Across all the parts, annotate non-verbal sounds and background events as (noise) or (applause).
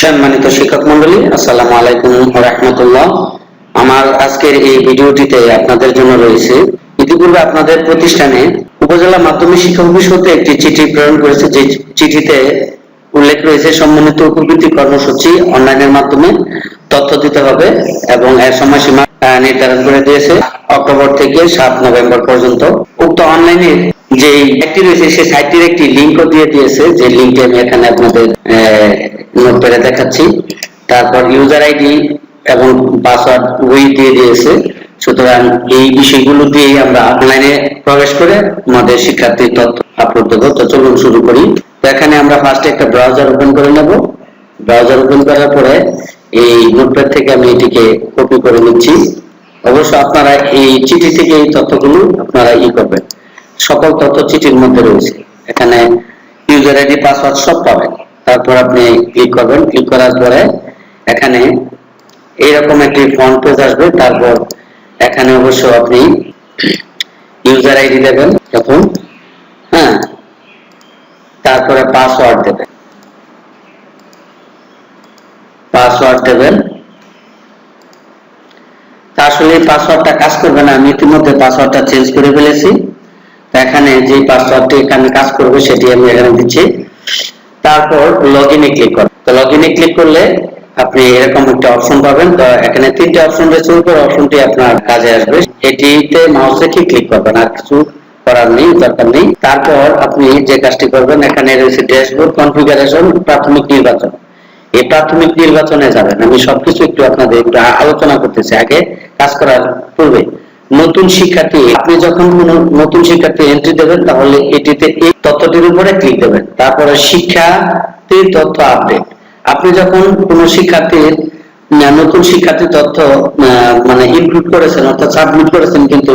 সম্মানিত শিক্ষক মন্ডলী, আসসালামু আলাইকুম রহমতুল্লাহ। আমার আজকের এই ভিডিওটিতে আপনাদের জন্য রয়েছে, ইতিপূর্বে আপনাদের প্রতিষ্ঠানে উপজেলা মাধ্যমিক শিক্ষা অফিস হতে একটি চিঠি প্রেরণ করেছে। যে চিঠিতে উল্লেখ রয়েছে, সম্মানিত উপবৃত্তি কর্মসূচি অনলাইনের মাধ্যমে তথ্য দিতে হবে এবং এর সময়সীমা নির্ধারণ করে দিয়েছে। অক্টোবর থেকে সাত নভেম্বর পর্যন্ত উক্ত অনলাইনে যে একটি রয়েছে সেই সাইটটির একটি লিঙ্কও দিয়ে দিয়েছে। যে লিঙ্কটি আমি এখানে আপনাদের নোট করে দেখাচ্ছি। তারপর ইউজার আইডি এবং পাসওয়ার্ড ওই দিয়ে দিয়েছে। সুতরাং এই বিষয়গুলো দিয়েই আমরা অনলাইনে প্রবেশ করে আমাদের শিক্ষার্থীর তথ্য আপলোড দেবো। তো চলুন শুরু করি। তো এখানে আমরা ফার্স্টে একটা ব্রাউজার ওপেন করে নেব। ব্রাউজার ওপেন করার পরে এই নোটপ্যাড থেকে আমি এটিকে কপি করে নিচ্ছি। অবশ্য আপনারা এই চিঠি থেকে এই তথ্যগুলো আপনারা ই করবেন। সকল তথ্য চিঠির মধ্যে রয়েছে। এখানে ইউজার আইডি পাসওয়ার্ড সব পাবেন। তারপর আপনি ক্লিক করবেন। ক্লিক করার পরে এখানে এইরকম একটি ফ্রন্ট পেজ আসবে। তারপর এখানে অবশ্য আপনি ইউজার আইডি দেবেন দেখুন হ্যাঁ তারপরে পাসওয়ার্ড দেবেন। পাসওয়ার্ড দেবেন। তা আসলে পাসওয়ার্ডটা কাজ করবে না। আমি ইতিমধ্যে পাসওয়ার্ডটা চেঞ্জ করে ফেলেছি। এখানে যে পাসওয়ার্ডটি এখানে কাজ করবে সেটি আমি এখানে দিচ্ছি। তারপর লগ ইনে ক্লিক করবেন তো লগ ইনে ক্লিক করলে আপনি এরকম একটা অপশন পাবেন। তো এখানে তিনটে অপশন রয়েছে। উপর অপশনটি আপনার কাজে আসবে। এটিতে মাউস রেখে ক্লিক করবেন? আর কিছু করার নেই, দরকার নেই। তারপর আপনি যে কাজটি করবেন, এখানে রয়েছে ড্যাশবোর্ড কনফিগারেশন প্রাথমিক নির্বাচন। এই প্রাথমিক নির্বাচনে যাবেন। আমি সবকিছু একটু আপনাদের একটু আলোচনা করতেছি আগে। কাজ করার পূর্বে। নতুন শিক্ষার্থী, আপনি যখন কোনো নতুন শিক্ষার্থী এন্ট্রি দেবেন, তাহলে এটিতে এই তথ্যটির উপরে ক্লিক দেবেন। তারপরে শিক্ষার্থীর তথ্য আপডেট আপনি যখন কোনো শিক্ষার্থীর নতুন শিক্ষার্থী তথ্য মানে ইনক্লুড করেছেন, অর্থাৎ সাবমিট করেছেন, কিন্তু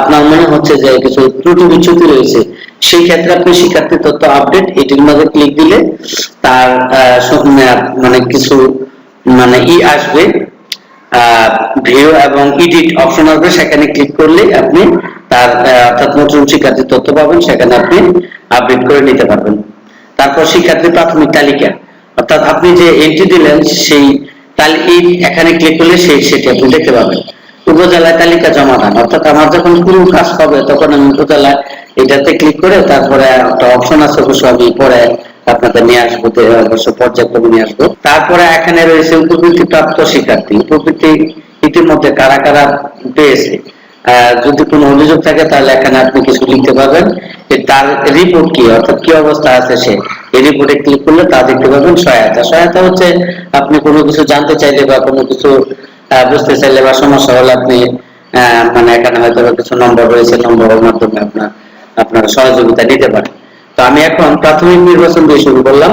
আপনার মনে হচ্ছে যে কিছু ত্রুটি বিচ্যুতি রয়েছে, সেই ক্ষেত্রে আপনি শিক্ষার্থী তথ্য আপডেট এটির মধ্যে ক্লিক দিলে তার মানে কিছু মানে ই আসবে। ভিউ এবং এডিট অপশন আসবে, সেখানে ক্লিক করলে আপনি তার অর্থাৎ নতুন শিক্ষার্থী তথ্য পাবেন, সেখানে আপনি আপডেট করে নিতে পারবেন। তারপর শিক্ষার্থী প্রাথমিক তালিকা। অর্থাৎ আপনি যে এন্ট্রি দিলেন, সেই তালি- এই এখানে ক্লিক করলে সেই সেটি আপনি দেখতে পাবেন। উপজেলায় তালিকা জমাদান অর্থাৎ আমার যখন পুরো কাজ হবে, তখন আমি উপজেলায় এটাতে ক্লিক করে তারপরে একটা অপশন আছে অবশ্য আমি পরে আপনাদের নিয়ে আসব অবশ্য পর্যায়ক্রমে নিয়ে আসব। তারপরে এখানে রয়েছে উপবৃত্তি প্রাপ্ত শিক্ষার্থী। উপবৃত্তি ইতিমধ্যে কারা কারা পেয়েছে? যদি কোনো অভিযোগ থাকে, তাহলে এখানে আপনি কিছু লিখতে পারবেন। তার রিপোর্ট কি, অর্থাৎ কি অবস্থা আছে সে? এই রিপোর্টে ক্লিক করলে তা দেখতে পাবেন সহায়তা। সহায়তা হচ্ছে আপনি কোনো কিছু জানতে চাইলে বা কোনো কিছু বুঝতে চাইলে বা সমস্যা হলে আপনি মানে এখানে হয়তো কিছু নম্বর রয়েছে নম্বরের মাধ্যমে আপনার আপনার সহযোগিতা নিতে পারেন। এখন প্রাথমিক নির্বাচন দিয়ে শুরু করলাম।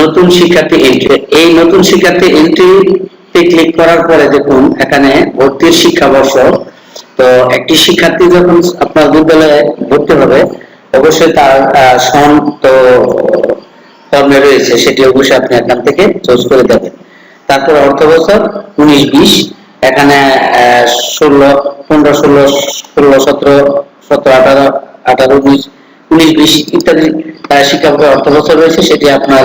নতুন শিক্ষার্থী এন্ট্রি এই নতুন শিক্ষার্থী এন্ট্রিতে ক্লিক করার পরে দেখুন, এখানে ভর্তির শিক্ষাবর্ষ। তো একটি শিক্ষার্থী যখন আপনার বিদ্যালয়ে ভর্তি হবে, অবশ্যই তার সন তো ফর্মে রয়েছে, সেটি অবশ্যই আপনি এখান থেকে চুজ করে দেবেন। তারপর অর্থ বছর উনিশ বিশ, এখানে ষোলো, পনেরো, ষোলো ষোলো, সতেরো সতেরো, আঠারো আঠারো, উনিশ উনিশ বিশ ইত্যাদি আহ, শিক্ষাবর্ষ রয়েছে সেটি আপনার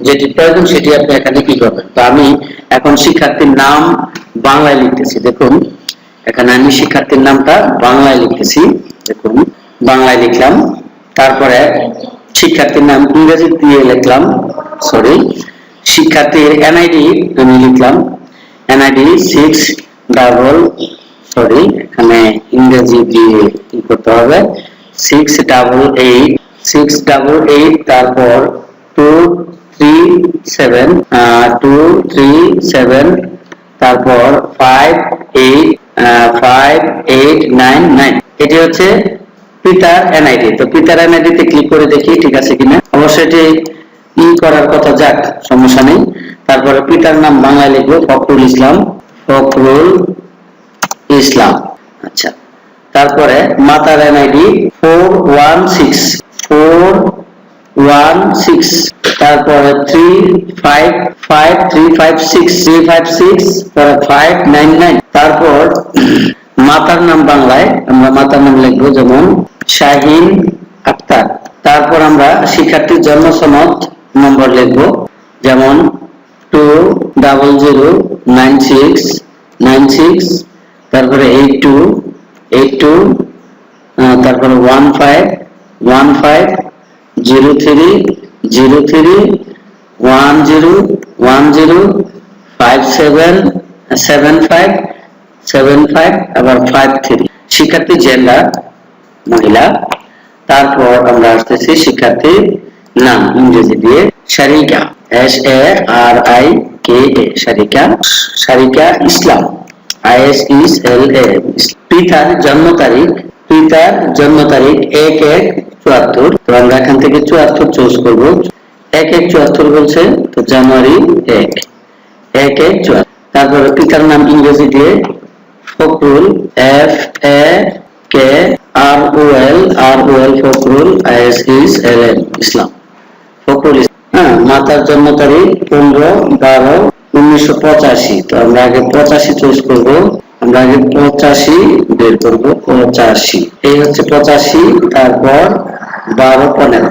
যেটি প্রয়োজন সেটি আপনি এখানে কি করবেন? তো আমি এখন শিক্ষার্থীর নাম বাংলায় লিখতেছি দেখুন। এখানে আমি শিক্ষার্থীর নামটা বাংলায় লিখতেছি দেখুন। বাংলায় লিখলাম তারপরে শিক্ষার্থীর নাম ইংরেজি দিয়ে লিখলাম সরি শিক্ষার্থীর এনআইডি আমি লিখলাম এনআইডি সিক্স ডাবল সরি এখানে ইংরেজি দিয়ে কি করতে হবে? Six double eight six double eight তারপর two three seven two three seven তারপর five eight five eight nine nine এটি হচ্ছে পিতার এনআইডি তো পিতার এনআইডি তে ক্লিক করে দেখি ঠিক আছে কিনা। অবশ্যই এটি ই করার কথা যাক, সমস্যা নেই। তারপরে পিতার নাম বাংলায় লিখব, ফখরুল ইসলাম। ফখরুল ইসলাম। আচ্ছা। তারপরে মাতার NID four one six four one six তারপরে three five five three five six three five six five nine nine তারপর (clears throat) মাতার নাম বাংলায় আমরা মাতার নাম লিখব যেমন শাহিন আক্তার। তারপর আমরা শিক্ষার্থীর জন্ম সনদ নম্বর লিখব যেমন two double zero nine six nine six তারপরে এইট টু এইট টু তারপরে one five one five zero three zero three one zero one zero five seven seven five seven five five three শিক্ষার্থী gender মহিলা। তারপর আমরা আসতেছি শিক্ষার্থীর নাম, ইংরেজি দিয়ে Sharika. S A R I K A Sharika. Sharika Islam. I S S L A পিতার জন্ম তারিখ, পিতার জন্ম তারিখ এক এক চুয়াত্তর, তো আমরা এখান থেকে চুয়াত্তর চুজ করব। এক এক চুয়াত্তর বলছে, তো জানুয়ারি এক। এক এক চুয়াত্তর। তারপরে পিতার নাম ইংরেজি দিয়ে Fakhrul F A K R O L R O L Fakhrul I S is L L Islam. Fakhrul হ্যাঁ মাতার জন্ম তারিখ পনেরো, বারো, উনিশশো পঁচাশি। তো আমরা আগে পঁচাশি চুজ করব। আমরা আগে পঁচাশি বের করব, পঁচাশি। এই হচ্ছে পঁচাশি, তারপর বারো পনেরো।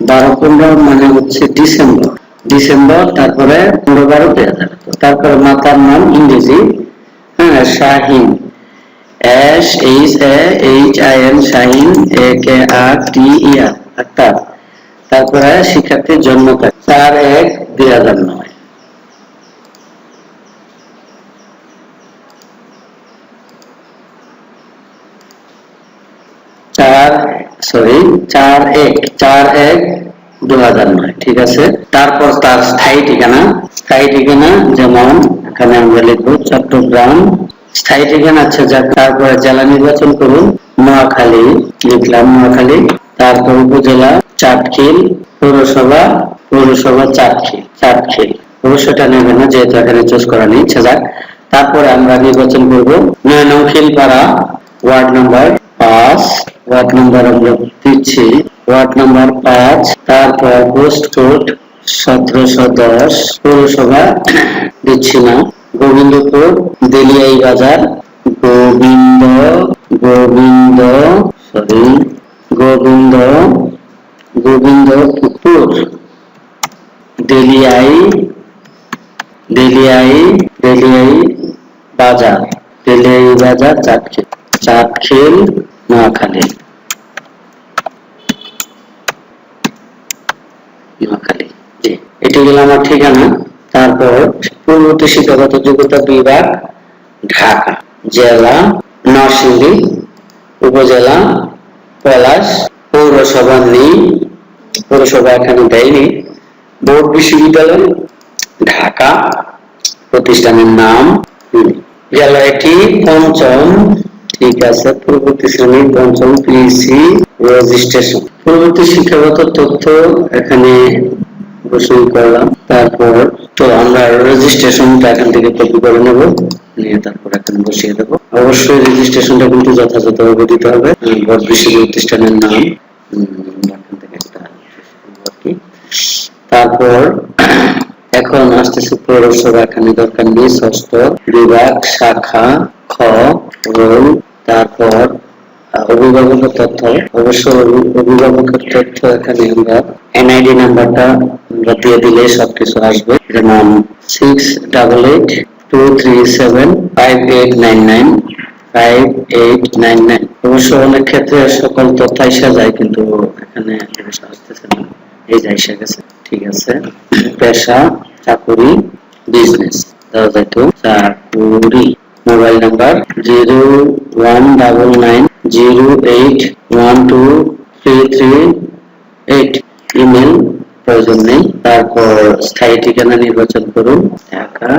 বারো পনেরো মানে হচ্ছে ডিসেম্বর। ডিসেম্বর, তারপরে পনেরো বারো দুই হাজার তারপরে মাতার নাম ইংরেজি। হ্যাঁ Shahin. S, H, A, H, I, N, Shahin, A, K, R, T, E, R. তারপরে শিক্ষার্থীর জন্ম তারিখ। এক দুই হাজার নয়। চার সরি চার এক চার এক দু নয়, ঠিক আছে? তারপর তার স্থায়ী ঠিকানা স্থায়ী ঠিকানা যেমন এখানে আমরা লিখব চট্টগ্রাম। স্থায়ী ঠিকানা আছে যা তারপরে জেলা নির্বাচন করুন, নোয়াখালী, লিখলাম নোয়াখালী। তারপর উপজেলা চাটখিল পৌরসভা পৌরসভা চাটখিল চাটখিল অবশ্যটা নেবে না, যেহেতু এখানে চুজ করা নেই ইচ্ছা যাক। তারপরে আমরা নির্বাচন করব। নয়নখিল পাড়া ওয়ার্ড নাম্বার পাঁচ। ওয়ার্ড নাম্বার আমরা দিচ্ছি। ওয়ার্ড নাম্বার পাঁচ, তারপর পোস্ট কোড সতেরোশো দশ, পৌরসভা দিচ্ছি না। গোবিন্দপুর, দেলিয়াই বাজার, গোবিন্দ গোবিন্দ সরি গোবিন্দ, গোবিন্দপুর, দেলিয়াই দেলিয়াই দেলিয়াই বাজার দেলিয়াই বাজার চাটখিল চাটখিল নোয়াখালী নোয়াখালী জি, এটি হলো আমার ঠিকানা। তারপর পূর্ববর্তী শিক্ষাগত যোগ্যতা বিভাগ, ঢাকা, জেলা, নরসিংদী, উপজেলা, পলাশ, পৌরসভা নেই। পৌরসভা এখানে দেয়নি। বোর্ড বিশ্ববিদ্যালয়, ঢাকা। প্রতিষ্ঠানের নাম। গেল এটি পঞ্চম ঠিক আছে পূর্ববর্তী শ্রেণি পঞ্চম পিএসসি রেজিস্ট্রেশন পূর্ববর্তী শিক্ষাগত তথ্য এখানে করলাম। তারপর তো আমরা রেজিস্ট্রেশনটা এখান থেকে করে নেব। নিয়ে তারপর এখানে বসিয়ে অবশ্যই রেজিস্ট্রেশনটা কিন্তু যথাযথভাবে দিতে হবে। বিশ্ব প্রতিষ্ঠানের নাম। তারপর এখন আসতেছে পৌরসভা, এখানে দরকার নেই, ষষ্ঠ, বিভাগ, শাখা, খ, রোল তারপর অভিভাবকের তথ্য। অবশ্য অভি- অভিভাবকের তথ্য এখানে আমরা এনআইডি নাম্বারটা আমরা দিয়ে দিলে সবকিছু আসবে। যেমন six double eight two three seven five eight nine nine five eight nine nine অবশ্য অনেক ক্ষেত্রে সকল তথ্য এসে যায়, কিন্তু এখানে আসতেছে না। এই যে এসে গেছে। ঠিক আছে। পেশা, চাকুরি বিজনেস দেওয়া যায় তো। চাকুরি। Mobile number zero one double nine zero eight one two three three eight. Email প্রয়োজন নেই। তারপর স্থায়ী ঠিকানা নির্বাচন করুন। ঢাকা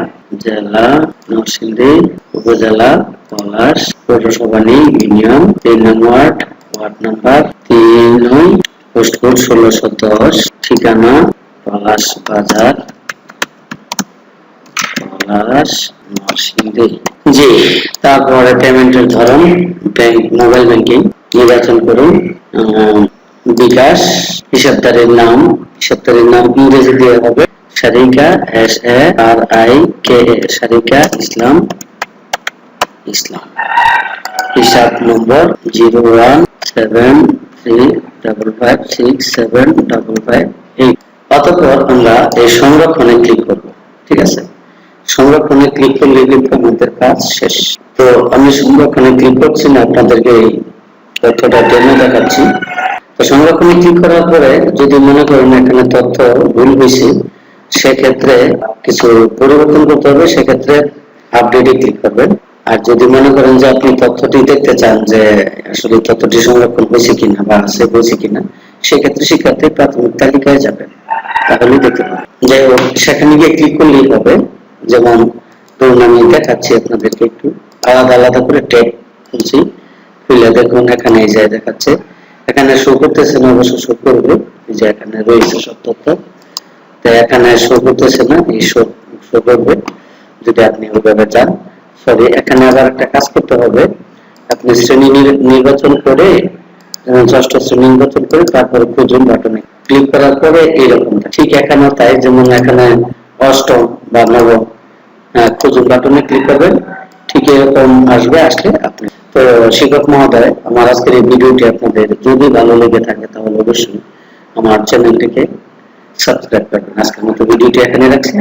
জেলা নরসিংদী উপজেলা পলাশ পৌরসভা ইউনিয়ন তিন নং ওয়ার্ড ওয়ার্ড নাম্বার তিন পোস্ট কোড ষোলোশো দশ, ঠিকানা পলাশ বাজার, পলাশ জি। তারপরে পেমেন্টের ধরন ব্যাংক মোবাইল ব্যাংকিং নির্বাচন করুন বিকাশ, হিসাবদারের নাম হিসাবদারের নাম ইংরেজি হবে, Sarika S A R I K Sarika, Islam Islam. হিসাব নম্বর zero one seven three double five six seven double five eight. অতঃপর আমরা এই সংরক্ষণে ক্লিক করব, ঠিক আছে? ক্লিক করলে কিন্তু আমাদের কাজ শেষ। তো আমি সংরক্ষণে ক্লিক করছি না, আপনাদেরকে এই তথ্যটা ডেমো দেখাচ্ছি। তো সংরক্ষণে ক্লিক করার পরে যদি মনে করেন এখানে তথ্য ভুল হয়েছে, সেক্ষেত্রে কিছু পরিবর্তন করতে হবে, সেক্ষেত্রে আপডেটে ক্লিক করবেন। আর যদি মনে করেন যে আপনি তথ্যটি দেখতে চান যে আসলে তথ্যটি সংরক্ষণ হয়েছে কিনা বা সেভ হয়েছে কিনা, সেক্ষেত্রে শিক্ষার্থী প্রাথমিক তালিকায় যাবেন। তাহলে দেখতে পাবেন। যাই হোক, সেখানে গিয়ে ক্লিক করলেই হবে। যেমন ধরুন আমি দেখাচ্ছি আপনাদেরকে একটু। আলাদা আলাদা করে ট্যাগ খুলছি। খুলে দেখুন, এখানে এই যে দেখাচ্ছে। এখানে শো করতেছে না, অবশ্য শো করবে। এই যে এখানে রয়েছে সব তথ্য। তো এখানে শো করতেছে না, এই শো শো করবে। যদি আপনি ওইভাবে যান সরি এখানে আবার একটা কাজ করতে হবে। আপনি শ্রেণি নির- নির্বাচন করে ষষ্ঠ শ্রেণি নির্বাচন করে, তারপরে খুঁজুন বাটনে ক্লিক করার পরে এইরকম ঠিক এখানেও তাই, যেমন এখানে অষ্টম বা নবম। খুঁজুন বাটনে ক্লিক করবেন, ঠিক এরকম আসবে, আসলে আপনি তো শিক্ষক মহোদয়, আমার আজকের এই ভিডিওটি আপনাদের যদি ভালো লেগে থাকে তাহলে অবশ্যই আমার চ্যানেলটিকে সাবস্ক্রাইব করবেন। আজকের মতো ভিডিওটি এখানে রাখছি।